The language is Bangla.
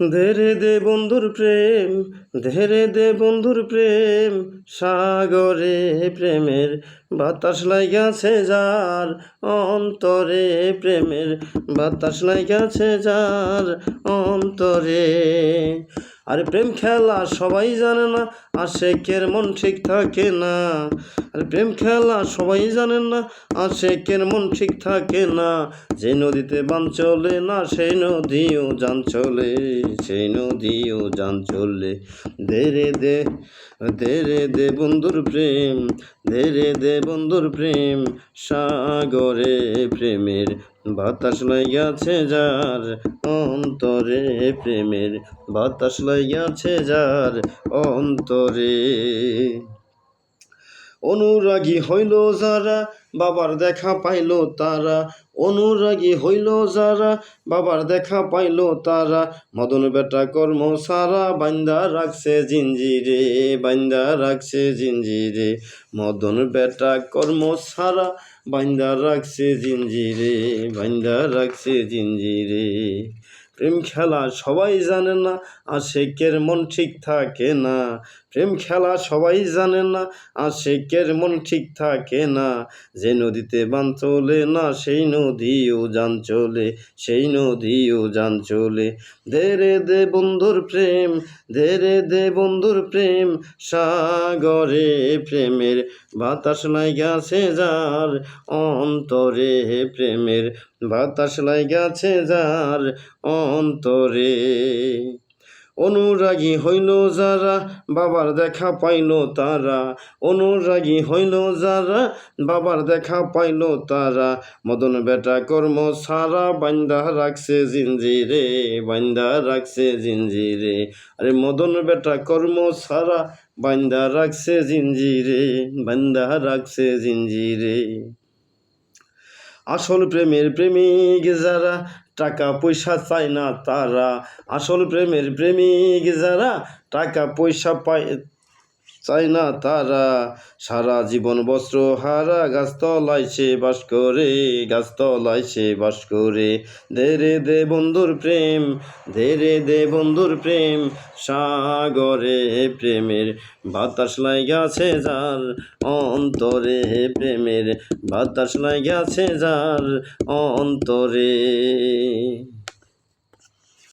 ধেরে দে বন্ধুর প্রেম, ধেরে দে বন্ধুর প্রেম, সাগরে প্রেমের বাতাস লাগাছে যার অন্তরে প্রেমের বাতাস লাগাছে যার অন্তরে। আরে প্রেম খেলা সবাই জানে না আশেকের মন ঠিক থাকে না? আরে প্রেম খেলা সবাই জানেন না আশেকের মন ঠিক থাকে না? যে নদীতে বান চলে না সেই নদীও যান চলে সেই নদীও যান চলে। দেরে দে দেরে দে বন্ধুর প্রেম দেরে দে বন্ধুর প্রেম, সাগরে প্রেমের বাতাস লাইয়াছে যার অন্তরে প্রেমের বাতাস লাইয়াছে যার অন্তরে। অনুরাগী হইল যারা, বাবার দেখা পাইল তারা। অনুরাগী হইল যারা, বাবার দেখা পাইল তারা। মদন বেটা কর্ম সারা বান্দা রাখছে জিঞ্জিরে বান্দা রাখছে জিঞ্জিরে মদন বেটা কর্ম সারা বান্দা রাখছে জিঞ্জিরে বান্দা রাখছে জিঞ্জিরে প্রেম খেলা সবাই জানে না, আশেকের মন ঠিক থাকে না। প্রেম খেলা সবাই জানে না আর আশেকের মন ঠিক থাকে না। যে নদীতে বান চলে না, সেই নদীও যান চলে, সেই নদীও যান চলে। ধেরে দে বন্ধুর প্রেম ধেরে দে বন্ধুর প্রেম, সাগরে প্রেমের বাতাস গেছে যার, অন্তরে প্রেমের বাতাস গেছে যার, অন্তরে অনুরাগী হইল যারা, বাবার দেখা পাইল তারা। অনুরাগী হইল যারা, বাবার দেখা পাইল তারা। মদন বেটা কর্ম সারা, বান্দা রাখছে জিঞ্জিরে বান্দা রাখছে জিঞ্জিরে আরে মদন বেটা কর্ম সারা, বান্দা রাখছে জিঞ্জিরে বান্দা রাখছে জিঞ্জিরে আসল প্রেমের প্রেমিক যারা, টাকা পয়সা চায় না তারা। আসল প্রেমের প্রেমিক যারা, টাকা পয়সা পায় চায় না তারা। সারা জীবন বস্ত্র হারা, গাছতলায় সে বাস করে, গাছতলায় সে বাস করে। ধেরে দে বন্ধুর প্রেম ধেরে দে বন্ধুর প্রেম, সাগরে প্রেমের বাতাস লাগাছে যার, অন্তরে প্রেমের বাতাস লাগাছে যার, অন্তরে।